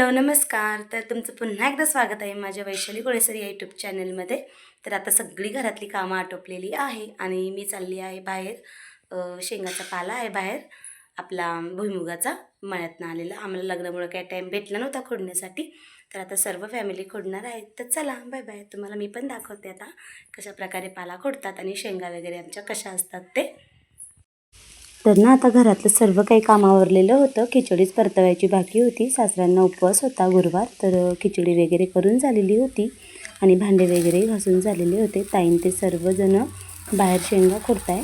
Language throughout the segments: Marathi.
हॅलो नमस्कार. तर तुमचं पुन्हा एकदा स्वागत आहे माझ्या वैशाली गोळेसर या यूट्यूब चॅनलमध्ये तर आता सगळी घरातली कामं आटोपलेली आहे आणि मी चालली आहे बाहेर. शेंगाचा पाला आहे बाहेर. आपला भुईमुगाचा मळ्यातनं आलेला. आम्हाला लग्नामुळे काही टाईम भेटला नव्हता खोडण्यासाठी. तर आता सर्व फॅमिली खोडणार आहेत. तर चला बाय बाय तुम्हाला मी पण दाखवते आता कशा प्रकारे पाला खोडतात आणि शेंगा वगैरे आमच्या कशा असतात ते. तर ना आता घरातलं सर्व काही कामावरलेलं होतं. खिचडीच परतवायची बाकी होती. सासऱ्यांना उपवास होता गुरुवार. तर खिचडी वगैरे करून झालेली होती आणि भांडे वगैरे घासून झालेले होते. ताईन ते सर्वजणं बाहेर शेंगा खोडताय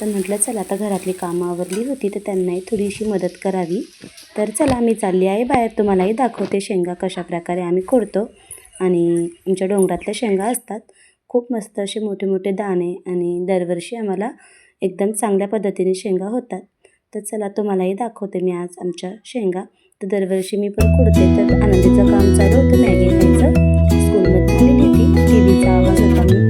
तर म्हटलं चला आता घरातली कामं आवरली होती तर त्यांनाही थोडीशी मदत करावी. तर चला मी चालली आहे बाहेर. तुम्हालाही दाखवते शेंगा कशा प्रकारे आम्ही खोडतो आणि आमच्या डोंगरातल्या शेंगा असतात. खूप मस्त असे मोठे मोठे दाणे आणि दरवर्षी आम्हाला एकदम चांगल्या पद्धतीने शेंगा होतात. तर चला तुम्हालाही दाखवते मी आज आमच्या शेंगा. तर दरवर्षी मी पण कुडते तर आनंदीचं काम चालू होतं मॅगी खायचं. स्कूलमध्ये आलेली होती टी व्हीचा आवाज होता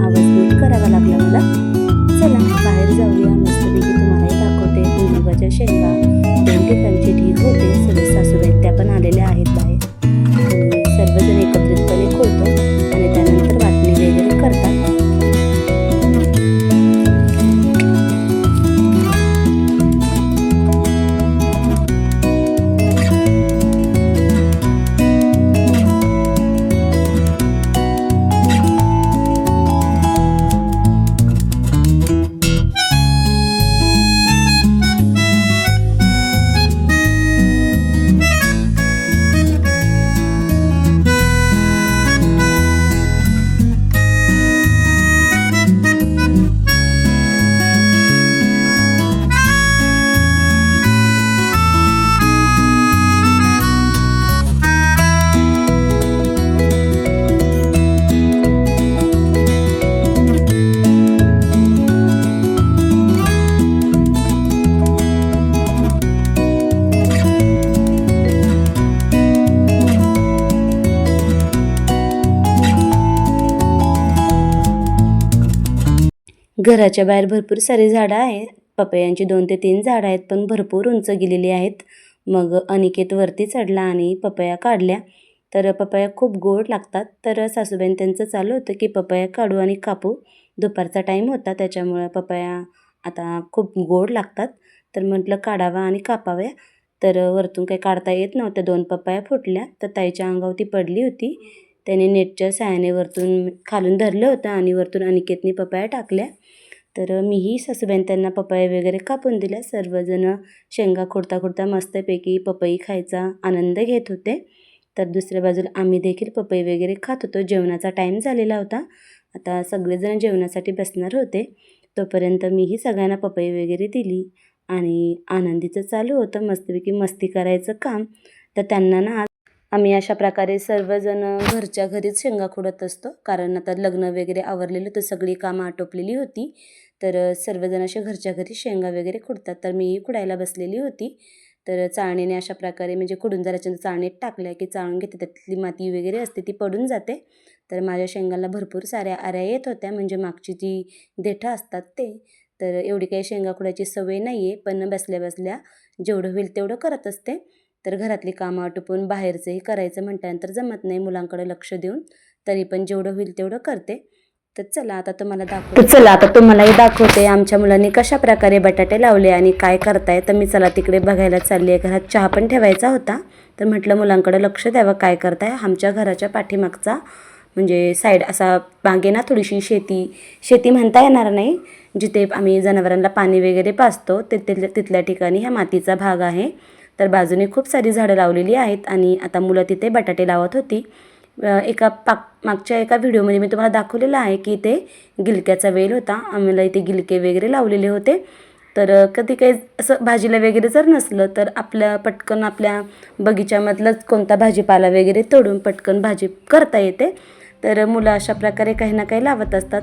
घराच्या बाहेर भरपूर सारी झाडं आहेत. पपयांची दोन ते तीन झाडं आहेत पण भरपूर उंच गेलेली आहेत. मग अनिकेत वरती चढला आणि पपया काढल्या. तर पपया खूप गोड लागतात. तर सासूबाईन त्यांचं चालू होतं की पपया काढू आणि कापू. दुपारचा टाईम होता त्याच्यामुळं पपया आता खूप गोड लागतात. तर म्हटलं काढावा आणि कापाव्या. तर वरतून काही काढता येत नव्हत्या दोन पपया फुटल्या. तर ताईच्या अंगावर ती पडली होती. त्याने नेटच्या साहाय्याने वरतून खालून धरलं होतं आणि वरतून अनिकेतनी पपया टाकल्या. तर मीही सासूबाईन त्यांना पपई वगैरे कापून दिल्या. सर्वजणं शेंगा खोडता खोडता मस्तपैकी पपई खायचा आनंद घेत होते. तर दुसऱ्या बाजूला आम्ही देखील पपई वगैरे खात होतो. जेवणाचा टाईम झालेला होता. आता सगळेजण जेवणासाठी बसणार होते. तोपर्यंत मीही सगळ्यांना पपई वगैरे दिली आणि आनंदीचं चालू होतं. मस्तपैकी मस्ती करायचं काम. तर त्यांना ना आम्ही अशा प्रकारे सर्वजण घरच्या घरीच शेंगा खोडत असतो. कारण आता लग्न वगैरे आवरलेलं तर सगळी कामं आटोपलेली होती. तर सर्वजण असे घरच्या घरी शेंगा वगैरे खुडतात. तर मीही खुडायला बसलेली होती. तर चाळणीने अशा प्रकारे म्हणजे खुडून झाल्याच्या म्हणजे चाळणीत टाकल्या की चाळून घेते. त्यातली माती वगैरे असते ती पडून जाते. तर माझ्या शेंगाला भरपूर साऱ्या आऱ्या येत होत्या. म्हणजे मागची जी देठं असतात ते. तर एवढी काही शेंगा खुडायची सवय नाही आहे पण बसल्या बसल्या जेवढं होईल तेवढं करत असते. तर घरातली कामं आटोपून बाहेरचंही करायचं म्हटल्यानंतर जमत नाही मुलांकडे लक्ष देऊन. तरी पण जेवढं होईल तेवढं करते. तर चला आता तुम्हाला दाखव तर चला आता तुम्हालाही दाखवते आमच्या मुलांनी कशा प्रकारे बटाटे लावले आणि काय करताय. तर मी चला तिकडे बघायला चालली आहे. घरात चहा पण ठेवायचा होता. तर म्हटलं मुलांकडे लक्ष द्यावं काय करताय. आमच्या घराच्या पाठीमागचा म्हणजे साईड असा मागे ना थोडीशी शेती शेती म्हणता येणार नाही. जिथे आम्ही जनावरांना पाणी वगैरे पाचतो ते तिथल्या तिथल्या ठिकाणी ह्या मातीचा भाग आहे. तर बाजूने खूप सारी झाडं लावलेली आहेत आणि आता मुलं तिथे बटाटे लावत होती. एका पाक मागच्या एका व्हिडिओमध्ये मी तुम्हाला दाखवलेलं आहे की इथे गिलक्याचा वेल होता. आम्हाला इथे गिलके वगैरे लावलेले होते. तर कधी काही असं भाजीला वगैरे जर नसलं तर आपल्या पटकन आपल्या बगीच्यामधलाच कोणता भाजीपाला वगैरे तोडून पटकन भाजी करता येते. तर मुलं अशा प्रकारे काही ना काही लावत असतात.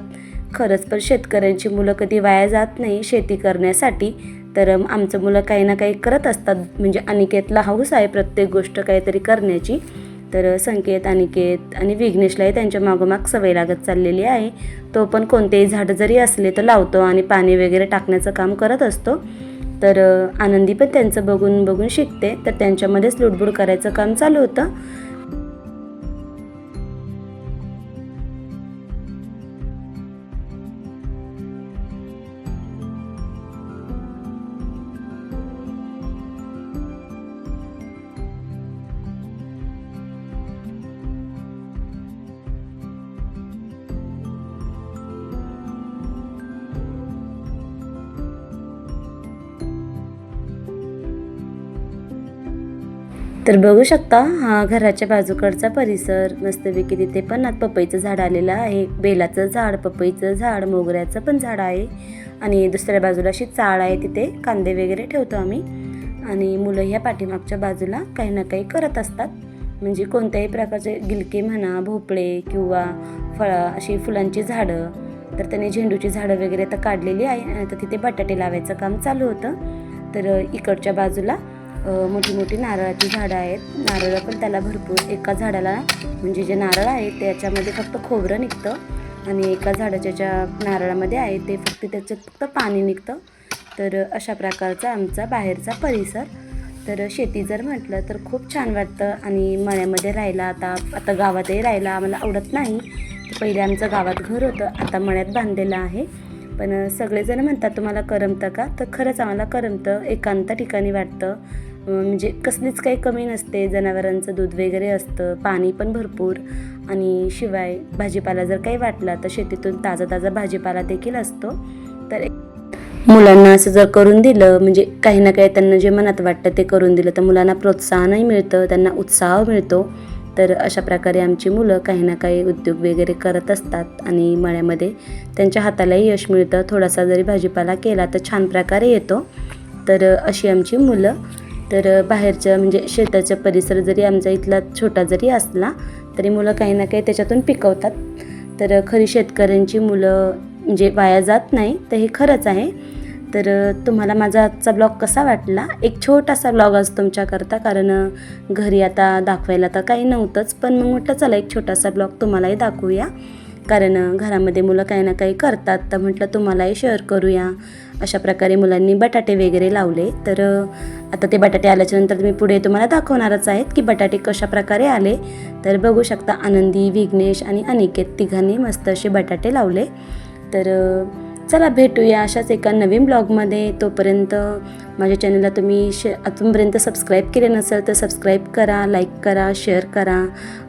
खरंच पण शेतकऱ्यांची मुलं कधी वाया जात नाही शेती करण्यासाठी. तर आमचं मुलं काही ना काही करत असतात. म्हणजे अनिकेतला हौस आहे प्रत्येक गोष्ट काहीतरी करण्याची. तर संकेत अनिकेत आणि विघ्नेशलाही त्यांच्या मागोमाग सवय लागत चाललेली आहे. तो पण कोणतेही झाडं जरी असले तर लावतो आणि पाणी वगैरे टाकण्याचं काम करत असतो. तर आनंदी पण त्यांचं बघून बघून शिकते. तर त्यांच्यामध्येच लुडबुड करायचं काम चालू होतं. तर बघू शकता हा घराच्या बाजूकडचा परिसर मस्तपैकी तिथे पण आत पपईचं झाड आलेलं आहे. बेलाचं झाड पपईचं झाड मोगऱ्याचं पण झाड आहे. आणि दुसऱ्या बाजूला अशी चाळ आहे तिथे कांदे वगैरे ठेवतो आम्ही. आणि मुलं ह्या पाठीमागच्या बाजूला काही ना काही करत असतात. म्हणजे कोणत्याही प्रकारचे गिलके म्हणा भोपळे किंवा फळं अशी फुलांची झाडं. तर त्याने झेंडूची झाडं वगैरे तर काढलेली आहे. तर तिथे बटाटे लावायचं काम चालू होतं. तर इकडच्या बाजूला मोठी मोठी नारळाची झाडं आहेत. नारळ पण त्याला भरपूर एका झाडाला म्हणजे जे नारळ आहे त्याच्यामध्ये फक्त खोबरं निघतं आणि एका झाडाच्या ज्या नारळामध्ये आहे ते फक्त त्याच्यात फक्त पाणी निघतं. तर अशा प्रकारचा आमचा बाहेरचा परिसर. तर शेती जर म्हटलं तर खूप छान वाटतं आणि मळ्यामध्ये राहायला आता आता गावातही राहायला आम्हाला आवडत नाही. तर पहिले आमचं गावात घर होतं आता मळ्यात बांधलेलं आहे. पण सगळेजण म्हणतात तुम्हाला करमतं का? तर खरंच आम्हाला करमतं एकांत ठिकाणी वाटतं. म्हणजे कसलीच काही कमी नसते. जनावरांचं दूध वगैरे असतं पाणी पण भरपूर. आणि शिवाय भाजीपाला जर काही वाटला तर शेतीतून ताजा ताजा भाजीपाला देखील असतो. तर मुलांना असं जर करून दिलं म्हणजे काही ना काही त्यांना जे मनात वाटतं ते करून दिलं तर मुलांना प्रोत्साहनही मिळतं त्यांना उत्साह मिळतो. तर अशा प्रकारे आमची मुलं काही ना काही उद्योग वगैरे करत असतात आणि मळ्यामध्ये त्यांच्या हातालाही यश मिळतं. थोडासा जरी भाजीपाला केला तर छान प्रकारे येतो. तर अशी आमची मुलं तर बाहेरच्या म्हणजे शेताचा परिसर जरी आमचा इथला छोटा जरी असला तरी मुलं काही ना काही त्याच्यातून पिकवतात. तर खरी शेतकऱ्यांची मुलं म्हणजे वाया जात नाही तर हे खरंच आहे. तर तुम्हाला माझा आजचा ब्लॉग कसा वाटला? एक छोटासा ब्लॉग आज तुमच्याकरता कारण घरी आता दाखवायला तर काही नव्हतंच पण मग म्हटलं चला एक छोटासा ब्लॉग तुम्हालाही दाखवूया. कारण घरामध्ये मुलं काही ना काही करतात. तर म्हटलं तुम्हालाही शेअर करूया. अशा प्रकारे मुलांनी बटाटे वगैरे लावले. तर आता ते बटाटे आल्याच्यानंतर मी पुढे तुम्हाला दाखवणारच आहेत की बटाटे कशा प्रकारे आले. तर बघू शकता आनंदी विघ्नेश आणि अनिकेत तिघांनी मस्त असे बटाटे लावले. तर चला भेटूया अशाच एका नवीन ब्लॉगमध्ये. तोपर्यंत माझ्या चॅनलला तुम्ही शे अजूनपर्यंत सबस्क्राईब केले नसेल तर सबस्क्राईब करा लाईक करा शेअर करा.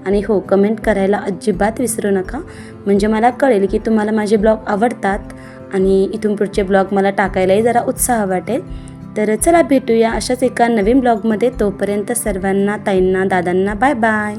आणि हो कमेंट करायला अजिबात विसरू नका. म्हणजे मला कळेल की तुम्हाला माझे ब्लॉग आवडतात आणि इथून पुढचे ब्लॉग मला टाकायलाही जरा उत्साह वाटेल. तर चला भेटूया अशाच एका नवीन ब्लॉगमध्ये. तोपर्यंत सर्वांना ताईंना दादांना बाय बाय